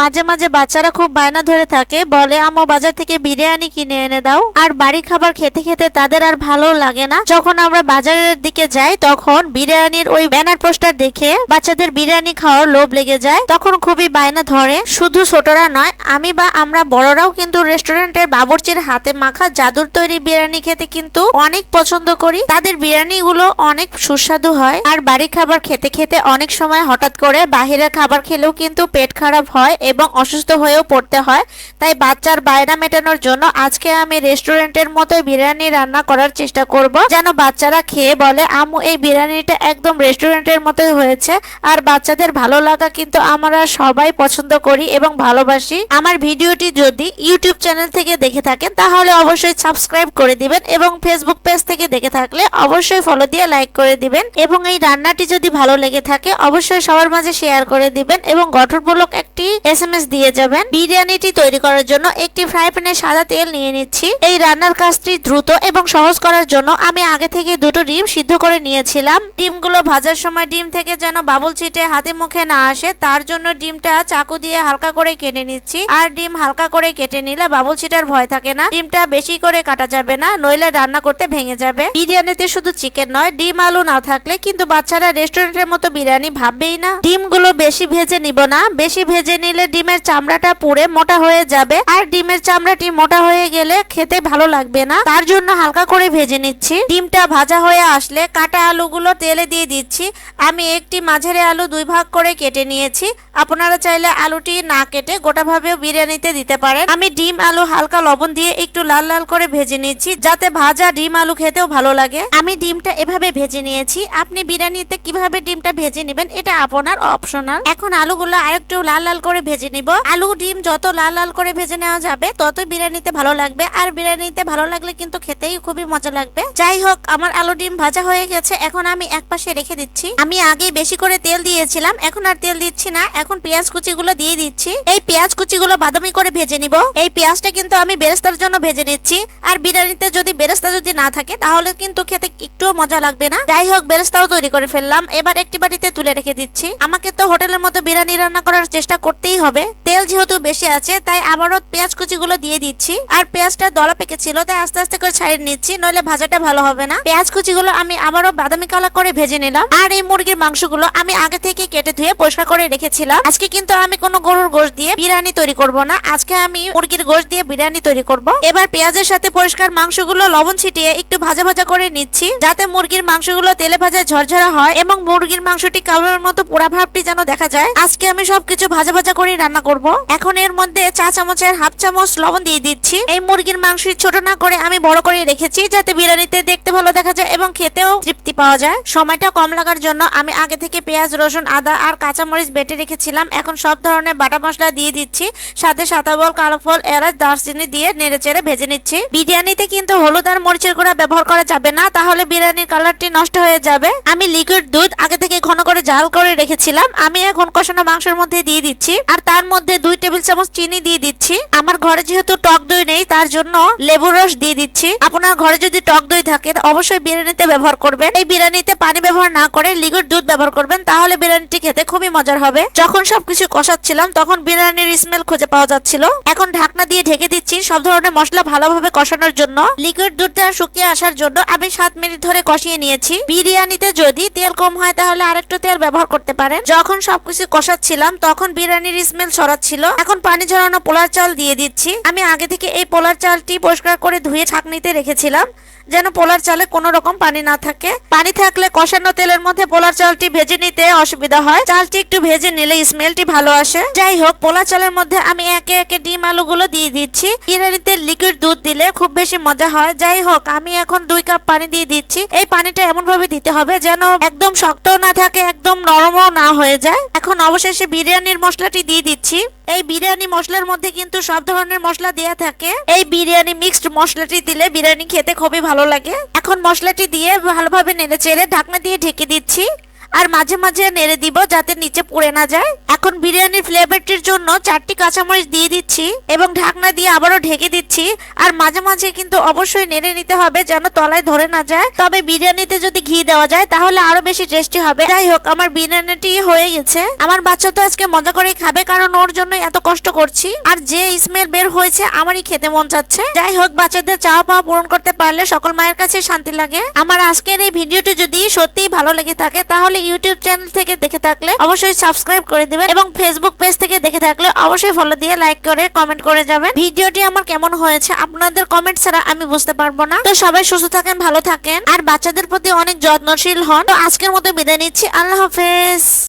মাঝে মাঝে বাচ্চারা খুব বায়না ধরে থাকে, বলে, আম্মু, বাজার থেকে বিরিয়ানি কিনে এনে দাও। আর বাড়ি খাবার খেতে খেতে তাদের আর ভালো লাগে না। যখন আমরা বাজারের দিকে যাই, তখন বিরিয়ানির ওই ব্যানার পোস্টার দেখে বাচ্চাদের বিরিয়ানি খাওয়ার লোভ লেগে যায়। তখন খুবই বায়না ধরে। শুধু ছোটরা নয়, আমি বা আমরা বড়রাও কিন্তু রেস্টুরেন্টের বাবুর্চির হাতে মাখা জাদুর তৈরি বিরিয়ানি খেতে কিন্তু অনেক পছন্দ করি। তাদের বিরিয়ানি গুলো অনেক সুস্বাদু হয়। আর বাড়ি খাবার খেতে খেতে অনেক সময় হঠাৎ করে বাহিরের খাবার খেলেও কিন্তু পেট খারাপ হয়। এবং অসুস্থ হয়েও পড়তে হয়। তাই বাচ্চার বায়না মেটানোর জন্য আজকে আমি রেস্টুরেন্টের মতো বিরিয়ানি রান্না করার চেষ্টা করব। যেন বাচ্চারা খেয়ে বলে, আম্মু, এই বিরিয়ানিটা একদম রেস্টুরেন্টের মতোই হয়েছে। আর বাচ্চাদের ভালো লাগা কিন্তু আমরা সবাই পছন্দ করি এবং ভালোবাসি। আমার ভিডিওটি যদি ইউটিউব চ্যানেল থেকে দেখে থাকেন, তাহলে অবশ্যই সাবস্ক্রাইব করে দিবেন এবং ফেসবুক পেজ থেকে দেখে থাকলে অবশ্যই ফলো দিয়ে লাইক করে দিবেন। এবং এই রান্নাটি যদি ভালো লেগে থাকে, অবশ্যই সবার মাঝে শেয়ার করে দিবেন এবং গঠনমূলক একটি এসএমএস দিয়ে যাবেন। বিরিয়ানিটি তৈরি করার জন্য একটি ফ্রাই প্যানে সাদা তেল নিয়ে নিচ্ছি। এই রান্নার কাজটি দ্রুত এবং সহজ করার জন্য আমি আগে থেকে দুটো ডিম সিদ্ধ করে নিয়েছিলাম। ডিমগুলো ভাজার সময় ডিম থেকে যেন বাবুল ছিটে হাতে মুখে না আসে, তার জন্য ডিমটা চাকু দিয়ে হালকা করে কেটে নিচ্ছি। আর ডিম হালকা করে কেটে নিলে বাবুল ছিটার ভয় থাকে না। ডিমটা বেশি করে কাটা যাবে না, নইলে রান্না করতে ভেঙে যাবে। বিরিয়ানিতে শুধু চিকেন নয়, ডিম আলু না থাকলে কিন্তু বাচ্চারা রেস্টুরেন্টের মতো বিরিয়ানি ভাববেই না। ডিমগুলো বেশি ভেজে নিব না, বেশি ভেজে নিলে ডিমের চামড়াটা পুড়ে মোটা হয়ে যাবে। আর ডিমের চামড়াটি মোটা হয়ে গেলে খেতে ভালো লাগবে না। তার জন্য হালকা করে ভেজে নিচ্ছি। ডিমটা ভাজা হয়ে আসলে কাটা আলুগুলো তেলে দিয়ে দিচ্ছি। আমি একটি মাঝারি আলু দুই ভাগ করে কেটে নিয়েছি। আপনারা চাইলে আলুটি না কেটে গোটাভাবেও বিরিয়ানিতে দিতে পারেন। আমি ডিম, আলু, হালকা লবণ দিয়ে একটু লাল লাল করে ভেজে নিচ্ছি, যাতে ভাজা ডিম, আলু খেতেও ভালো লাগে। আমি ডিমটা এভাবে ভেজে নিয়েছি। আপনি বিরিয়ানিতে কীভাবে ডিমটা ভেজে নেবেন, এটা আপনার অপশনাল এখন আলুগুলো আরেকটু লাল লাল করে ভেজে নিব। আলু, ডিম যত লাল লাল করে ভেজে নেওয়া যাবে, ততই বিরিয়ানিতে ভালো লাগবে। আর বিরিয়ানিতে ভালো লাগলে কিন্তু খেতেই খুবই মজা লাগবে। যাই হোক, আমার আলু, ডিম ভাজা হয়ে গেছে। এখন আমি এক পাশে রেখে দিচ্ছি। আমি আগে বেশি করে তেল দিয়েছিলাম, এখন আর তেল দিচ্ছি না। এখন পেঁয়াজ কুচিগুলো দিয়ে দিচ্ছি। এই পেঁয়াজ কুচিগুলো বাদামি করে ভেজে নিব। এই পেঁয়াজটা কিন্তু আমি বেরেস্তার জন্য ভেজে নিচ্ছি। আর বিরিয়ানিতে যদি বেরেস্তা যদি না থাকে, তাহলে কিন্তু খেতে একটুও মজা লাগবে না। যাই হোক, বেরেস্তাও তৈরি করে ফেললাম। এবার একটি বাড়িতে তুলে রেখে দিচ্ছি। আমাকে তো হোটেলের মতো বিরিয়ানি রান্না করার চেষ্টা করতেই হবে। তেল যেহেতু বেশি আছে, তাই আবারও পেঁয়াজ কুচিগুলো দিয়ে দিচ্ছি। আর পেঁয়াজটা দলা পেকেছিল, তাই আস্তে আস্তে করে ছাড়িয়ে নিচ্ছি, নইলে ভাজাটা ভালো হবে না। পেঁয়াজ কুচিগুলো আমি আবারও বাদামি কালার করে ভেজে নিলাম। আর এই মুরগির মাংসগুলো আমি আগে থেকে কেটে ধুয়ে পরিষ্কার করে রেখেছিলাম। আজকে কিন্তু আমি কোনো গরুর গোশ দিয়ে বিরিয়ানি তৈরি করব না। আজকে আমি মুরগির গোশ দিয়ে বিরিয়ানি তৈরি করব। এবার পেঁয়াজের সাথে পরিষ্কার মাংসগুলো লবণ ছিটিয়ে একটু ভাজা ভাজা করে নিচ্ছি, যাতে মুরগির মাংসগুলো তেলে ভাজা ঝরঝরা হয় এবং মুরগির মাংসটি কালোর মতো পোড়া ভাবটি যেন দেখা যায়। আজকে আমি সবকিছু ভাজা ভাজা করে রান্না করব। এখন এর মধ্যে চা চামচের হাফ চামচ লবণ দিয়ে দিচ্ছি। এই মুরগির মাংস ছোট না করে আমি বড় করে রেখেছি, যাতে বিরিয়ানিতে দেখতে ভালো দেখা যায় এবং খেতেও তৃপ্তি পাওয়া যায়। সময়টা কম লাগার জন্য আমি আগে থেকে পেঁয়াজ, রসুন, আদা আর কাঁচামরিচ বেটে রেখেছিলাম। এখন সব ধরনের বাটা মশলা দিয়ে দিচ্ছি। সাথে সাদা বল, কালো ফল, এলাচ, দারচিনি দিয়ে নেড়ে চেড়ে ভেজে নিচ্ছি। বিরিয়ানিতে কিন্তু হলুদ আর মরিচের গুঁড়া ব্যবহার করা যাবে না, তাহলে বিরিয়ানির কালারটি নষ্ট হয়ে যাবে। আমি লিকুইড দুধ আগে থেকে ঘন করে জাল করে রেখেছিলাম। আমি এখন কষানো মাংসের মধ্যে দিয়ে দিচ্ছি। আর তার মধ্যে দুই টেবিল চামচ চিনি দিয়ে দিচ্ছি। আমার ঘরে যেহেতু টক দই নেই, তার জন্য লেবুর রস দিয়ে দিচ্ছি। আপনার ঘরে যদি টক দই থাকে, অবশ্যই বিরিয়ানিতে ব্যবহার করবেন। এই বিরিয়ানিতে পানি ব্যবহার না করে লিকুইড দুধ ব্যবহার করবেন, তাহলে বিরিয়ানিটি খেতে খুবই মজার হবে। যখন সবকিছু কষাচ্ছিলাম, তখন বিরিয়ানির স্মেল খুঁজে পাওয়া যাচ্ছিল। এখন ঢাকনা দিয়ে ঢেকে দিচ্ছি সব ধরনের মশলা ভালোভাবে কষানোর জন্য। লিকুইড দুধটা শুকিয়ে আসার জন্য আমি সাত মিনিট ধরে কষিয়ে নিয়েছি। বিরিয়ানিতে যদি তেল কম হয়, তাহলে আরেকটু তেল ব্যবহার করতে পারেন। যখন সবকিছু কষাচ্ছিলাম, তখন বিরিয়ানির স্মেল ছড়াচ্ছিল। এখন পানি ঝরানো পোলার চাল দিয়ে দিচ্ছি। আমি আগে থেকে এই পোলার চালটি পরিষ্কার করে ধুয়ে ছাকনিতে রেখেছিলাম, যেন পোলার চালে কোনো রকম পানি না থাকে। পানি থাকলে কষানো তেলের মধ্যে পোলার চালটি ভেজে নিতে অসুবিধা হয়। চালটি একটু ভেজে নিলে স্মেলটি ভালো আসে। যাই হোক, পোলার চালের মধ্যে আমি একে একে ডিম আলুগুলো দিয়ে দিচ্ছি। বিরিয়ানিতে লিকুইড দুধ দিলে খুব বেশি মজা হয়। যাই হোক, আমি এখন দুই কাপ পানি দিয়ে দিচ্ছি। এই পানিটা এমন ভাবে দিতে হবে যেন একদম শক্তও না থাকে, একদম নরমও না হয়ে যায়। এখন অবশেষে বিরিয়ানির মশলাটি দিয়ে দিচ্ছি। এই বিরিয়ানি মশলার মধ্যে কিন্তু সব ধরনের মশলা দেয়া থাকে। এই বিরিয়ানি মিক্সড মশলাটি দিলে বিরিয়ানি খেতে খুবই ভালো লাগে। এখন মশলাটি দিয়ে ভালোভাবে নেড়ে চেড়ে ঢাকনা দিয়ে ঢেকে দিচ্ছি। আর মাঝে মাঝে নেড়ে দিব যাতে নিচে পড়ে না যায়। এখন বিরিয়ানির ফ্লেভারটির জন্য চারটি কাঁচামরিচ দিয়ে দিচ্ছি এবং ঢাকনা দিয়ে আবারও ঢেকে দিচ্ছি। আর মাঝে মাঝে কিন্তু অবশ্যই নেড়ে নিতে হবে যেন তলায় ধরে না যায়। তবে বিরিয়ানিতে যদি ঘি দেওয়া যায় তাহলে আরও বেশি টেস্টি হবে। যাই হোক, আমার বিরিয়ানিটি হয়ে গেছে। আমার বাচ্চা তো আজকে মজা করেই খাবে কারণ ওর জন্য এত কষ্ট করছি। আর যে স্মেল বের হয়েছে আমারই খেতে মন চাচ্ছে। যাই হোক, বাচ্চাদের চাওয়া পাওয়া পূরণ করতে পারলে সকল মায়ের কাছে শান্তি লাগে। আমার আজকের এই ভিডিওটি যদি সত্যিই ভালো লেগে থাকে তাহলে ইউটিউব চ্যানেল থেকে দেখে থাকলে অবশ্যই সাবস্ক্রাইব করে দিবেন এবং ফেসবুক পেজ থেকে দেখে থাকলে অবশ্যই ফলো দিয়ে লাইক করে কমেন্ট করে যাবেন। ভিডিওটি আমার কেমন হয়েছে আপনাদের কমেন্ট ছাড়া আমি বুঝতে পারব না। তো সবাই সুস্থ থাকেন, ভালো থাকেন। আর বাচ্চাদের প্রতি অনেক যত্নশীল হন। তো আজকের মতো বিদায় নিচ্ছি। আল্লাহ হাফেজ।